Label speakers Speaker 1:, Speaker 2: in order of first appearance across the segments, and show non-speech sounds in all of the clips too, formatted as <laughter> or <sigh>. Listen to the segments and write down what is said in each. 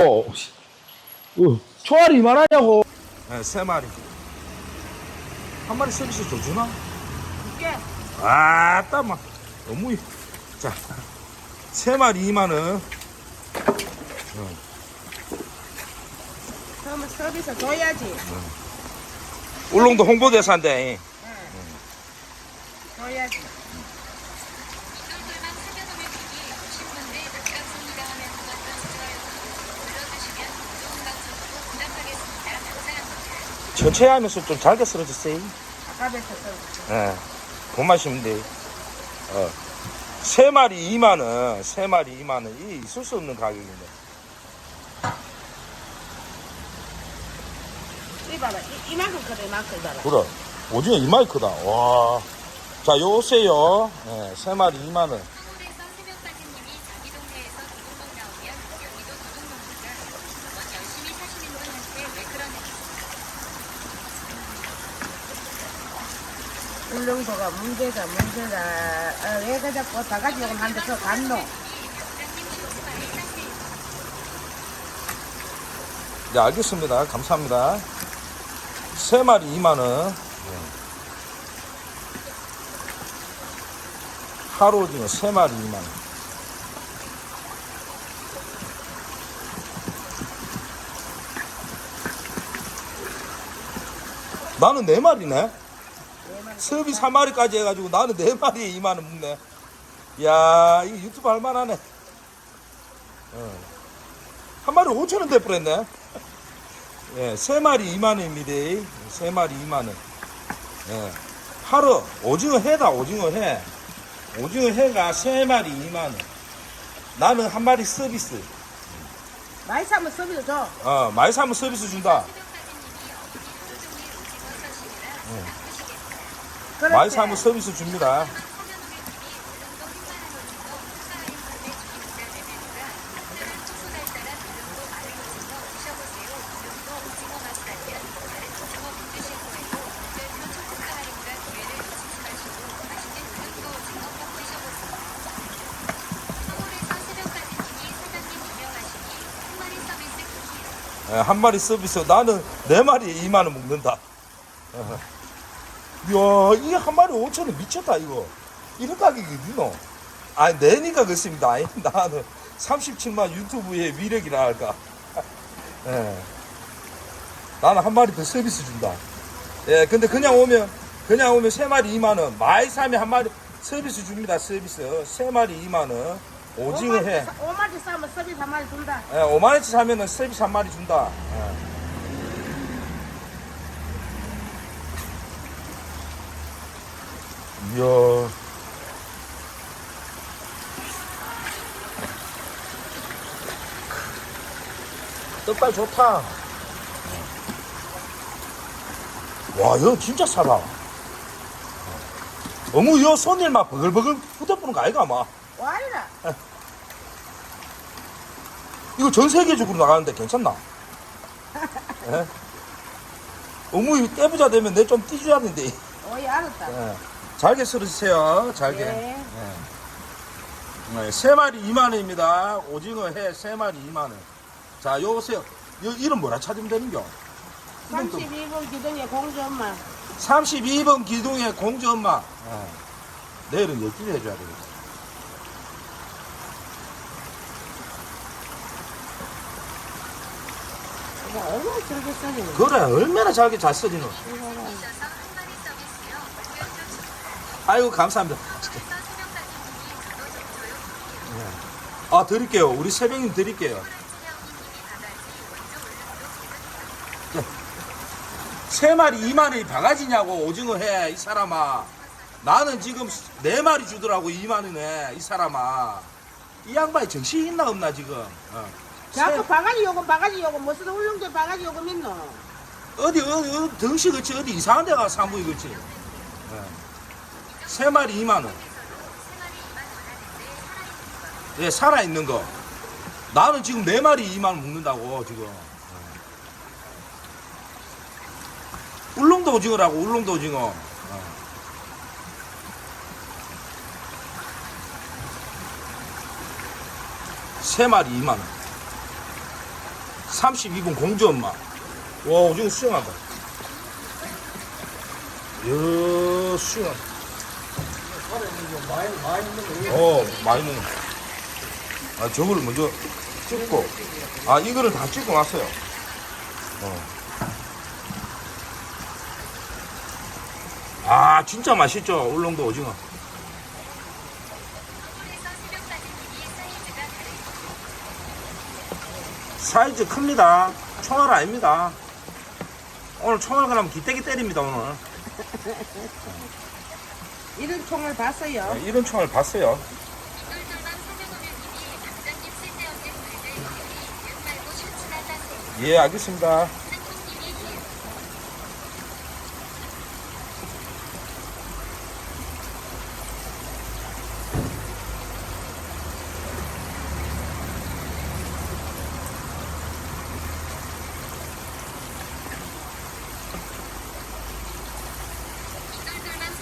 Speaker 1: 어, 씨. 어, 초알이 이만하냐고.
Speaker 2: 네, 세 마리. 한 마리 서비스 더 주나?
Speaker 3: 이게
Speaker 2: 아따, 막. 너무, 이- 자. 세 마리 2만원.
Speaker 3: 그러면 서비스 줘야지.
Speaker 2: 울릉도 홍보대사인데.
Speaker 3: 줘야지.
Speaker 4: 똘똘만 사겨놓을 테니 오신 분들 반갑습니다 하면서 먼저 좋아요 눌러주시면 좋은 방송으로 보답하겠습니다. 감사합니다.
Speaker 2: 천천히 하면서 좀 잘게 쓰러졌어요.
Speaker 3: 아까부터 서비스.
Speaker 2: 예. 돈 마시면 돼. 어. 세 마리 2만원, 세 마리 2만원. 이 있을 수 없는 가격인데.
Speaker 3: 이봐라. 이, 이만큼 크다, 이만큼 이봐라.
Speaker 2: 그래. 오징어 이마이 크다. 와. 자, 요 오세요. 예, 세 마리 2만원.
Speaker 4: 서울에서 새벽사진님이 자기 동네에서 도둑놈 나오면 여기도 도둑놈이다. 넌 열심히 사시는 분한테 왜 그러냐.
Speaker 3: 울릉도가 문제다, 문제다. 어, 왜 그자고 다 가지고 그 간노.
Speaker 2: 네, 알겠습니다. 감사합니다. 세 마리 2만원. 하루 오징어 세 마리 2만원. 나는 네 마리네. 서비스 한 마리까지 해가지고 나는 네 마리에 2만원 먹네. 야, 이 유튜브 할만하네. 어. 한 마리 5천원 돼버렸네. 예, 세 마리 2만원입니다. 세 마리 2만원. 예. 하루, 오징어 회다, 오징어 회. 오징어 회가 세 마리 2만원. 나는 한 마리 서비스.
Speaker 3: 많이 사면 서비스 줘.
Speaker 2: 어, 많이 사면 서비스 준다.
Speaker 4: 어
Speaker 2: 많이 사면 서비스 줍니다. 예, 한 마리 서비스. 나는 네 마리에 2만 원 먹는다. 어. 이야, 이게 한 마리 5천원 미쳤다, 이거. 이런 가격이 어디노? 아니, 내니까 그렇습니다. 아니, <laughs> 나는 37만 유튜브의 위력이라 할까. <laughs> 예. 나는 한 마리 더 서비스 준다. 예, 근데 그냥 오면, 그냥 오면 세 마리 2만원. 많이 사면 한 마리 서비스 줍니다, 서비스. 세 마리 2만원. 오징어 해.
Speaker 3: 5마리 싸면 서비스 한 마리 준다.
Speaker 2: 예, 5만원치 사면은 서비스 한 마리 준다. 예. 이야. 떡발 좋다. 와, 이거 진짜 싸다. 어머, 이거 손님 막 버글버글 붙어보는 거 아이가, 막.
Speaker 3: 와이라.
Speaker 2: 이거 전 세계적으로 나가는데 괜찮나? 예? 어머, 이 떼부자 되면 내좀 띄줘야 되는데.
Speaker 3: 오이 알았다.
Speaker 2: 예. 잘게 썰어주세요. 잘게.
Speaker 3: 네.
Speaker 2: 예. 네, 세 마리 2만 원입니다. 오징어 해 세 마리 2만 원. 자, 요 보세요. 요 이름 뭐라 찾으면 되는겨?
Speaker 3: 32번 기둥에 공주 엄마.
Speaker 2: 32번 기둥의 공주 엄마. 예. 내일은 열기를 해줘야 되겠다.
Speaker 3: 이거 얼마나 즐겨 써지는
Speaker 2: 그래, 얼마나 잘게 잘 써지노. 아이고, 감사합니다. 아, 드릴게요. 우리 새벽님 드릴게요. 세 마리 2만원이 바가지냐고 오징어 해 이 사람아 나는 지금 네 마리 주더라고 2만원에 이 사람아 이 양반이 정신 있나 없나 지금 어.
Speaker 3: 자꾸
Speaker 2: 세-
Speaker 3: 바가지 요금 바가지 요금 무슨 울릉도 바가지 요금 있노?
Speaker 2: 어디 어디 어디 덩치 그치 어디 이상한 데 가서 사무이 그치 예. 세 마리 2만 원 예 살아 있는 거 나는 지금 네 마리 2만 원 먹는다고 지금 예. 울릉도 오징어라고 울릉도 오징어 어. 세 마리 2만 원 32분 공주 엄마. 와, 오징어 수영한다. 이야, 수영. 어, 많이 먹는. 아, 저거를 먼저 찍고. 아, 이거를 다 찍고 났어요. 어. 아, 진짜 맛있죠? 울릉도 오징어.
Speaker 4: 사이즈
Speaker 2: 큽니다. 총알 아닙니다. 오늘 총알 그러면 기대기 때립니다, 오늘.
Speaker 3: 이런 총을 봤어요.
Speaker 2: 네, 이런 총알 봤어요.
Speaker 4: 똘똘방 사장오면님이 담장님 쓸데없는 물들 여기 연 말고 셔츠나 사세요.
Speaker 2: 예, 알겠습니다.
Speaker 4: 상품님이 길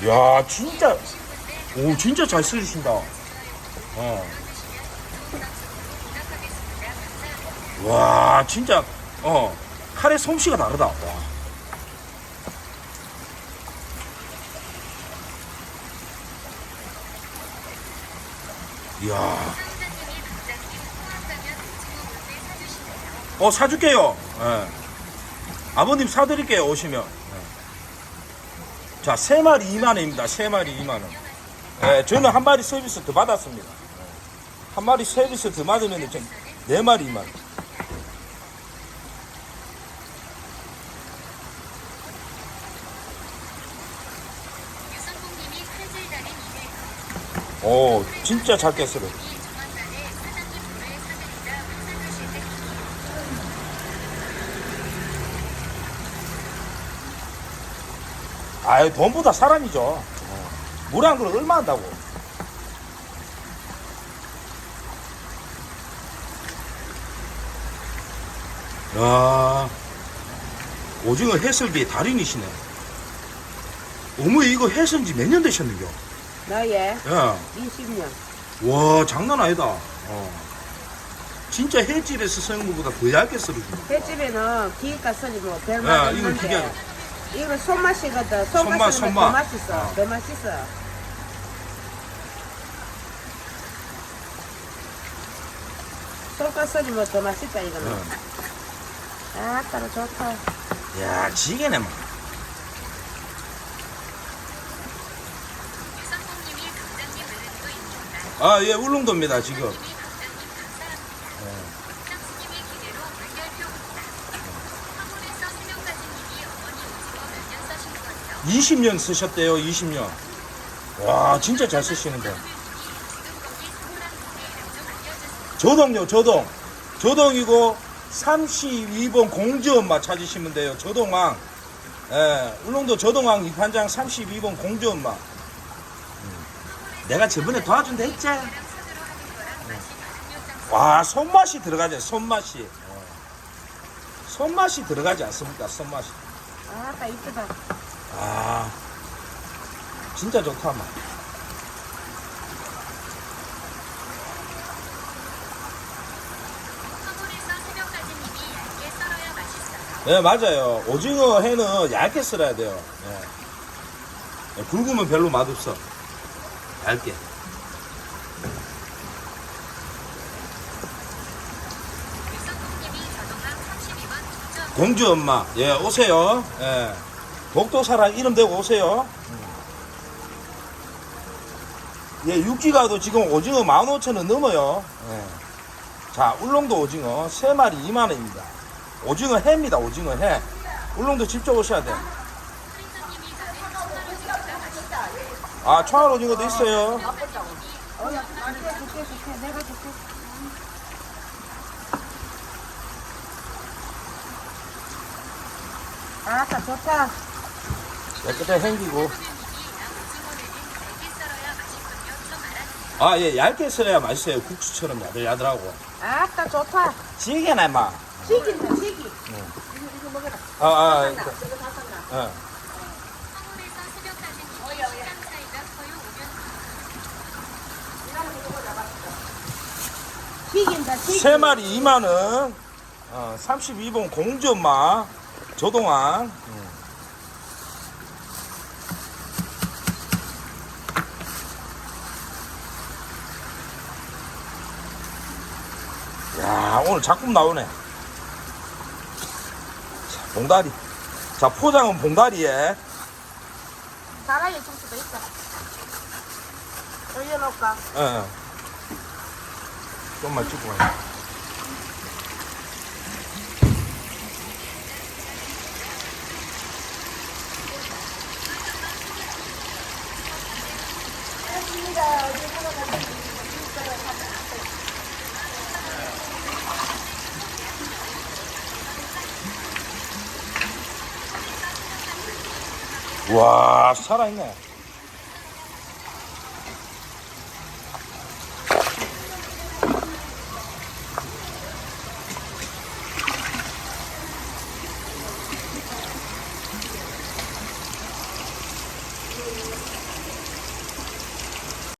Speaker 2: 야, 진짜, 오, 진짜 잘 쓸리신다. 어. 와, 진짜, 어, 칼의 솜씨가 다르다. 와. 이야?
Speaker 4: 어,
Speaker 2: 사줄게요. 예. 아버님 사드릴게요, 오시면. 예. 자, 세 마리 2만 원입니다. 세 마리 2만 원. 예, 저는 한 마리 서비스 더 받았습니다. 예. 한 마리 서비스 더 받으면 좀, 네 마리 2만원.
Speaker 4: 유성국님이 칼질 달인 이들
Speaker 2: 오, 진짜 잘 깼어요.
Speaker 4: 이 조만간에 사장님 몰래 사드린다 회사 가실 때
Speaker 2: 아유, 돈보다 사람이죠. 물 한 그릇 얼마 한다고. 야 오징어 해설비의 달인이시네. 어머, 이거 해선 지몇 년 되셨는겨?
Speaker 3: 나의
Speaker 2: 야,
Speaker 3: 20년.
Speaker 2: 와, 장난 아니다. 어. 진짜 해질에서 쓰는 것보다 더 얇게 썰어준다.
Speaker 3: 횟집에는 기가 쓰지 뭐
Speaker 2: 야,
Speaker 3: 별맛
Speaker 2: 이건 기계
Speaker 3: 없는데 이거 손맛이거든.
Speaker 2: 손맛,
Speaker 3: 손맛이면
Speaker 2: 손맛.
Speaker 3: 더 맛있어.
Speaker 2: 어.
Speaker 3: 더 맛있어. 손가락 썰이면 더 맛있다 이거는.
Speaker 2: 어.
Speaker 3: 아, 따라 좋다.
Speaker 2: 야, 지게네,
Speaker 4: 입는다
Speaker 2: 아, 예, 울릉도입니다, 지금.
Speaker 4: 님이 담장님 감사합니다 쌍수님이 기대로 물결표 봅니다 화물에서 세명가지님이 어머니 오징어 몇 년 써신 거예요?
Speaker 2: 20년 쓰셨대요, 20년. 와, 진짜 잘 쓰시는데. 저동요, 저동. 저동이고, 32번 공주엄마 찾으시면 돼요. 저동왕. 예, 울릉도 저동왕 이판장 32번 공주엄마. 음. 내가 저번에 도와준다 했지?
Speaker 4: 요장소
Speaker 2: 와, 손맛이 들어가죠, 손맛이. 어. 손맛이 들어가지 않습니까, 손맛이.
Speaker 3: 아, 따 이쁘다.
Speaker 2: 아, 진짜 좋다,
Speaker 4: 맛있어요
Speaker 2: 네, 맞아요. 오징어 회는 얇게 썰어야 돼요. 네. 네, 굵으면 별로 맛없어. 얇게.
Speaker 4: 유성국님이 저동강 32번 독점
Speaker 2: 공주 엄마, 예, 오세요. 예. 복도사랑 이름 대고 오세요. 예, 육지가도 지금 오징어 15,000원 넘어요. 예. 자, 울릉도 오징어 3마리 2만원입니다. 오징어 회입니다, 오징어 회. 울릉도 직접 오셔야 돼. 아, 청알 오징어도 있어요.
Speaker 3: 어. 아, 따 좋다.
Speaker 2: 깨끗하게
Speaker 4: 알아주세요
Speaker 2: 아, 예, 얇게 썰어야 맛있어요. 국수처럼 야들야들하고.
Speaker 3: 아, 따 좋다.
Speaker 2: 지게나, 마.
Speaker 3: 튀긴다, 튀기.
Speaker 2: 응.
Speaker 3: 이거, 이거 먹어라.
Speaker 2: 아, 아,
Speaker 3: 샀나?
Speaker 2: 그,
Speaker 3: 저거 다 샀나?
Speaker 2: 어.
Speaker 3: 튀긴다, 튀기.
Speaker 2: 세 마리 2만원.
Speaker 4: 어, 32번 공주엄마 조동환. 음. 야, 오늘 작품 나오네. 자, 봉다리. 자, 포장은 봉다리에.
Speaker 3: 사라이 청수도 있어. 올려놓을까?
Speaker 4: 예. 예. 좀만 찍고 가. 와, 살아있네.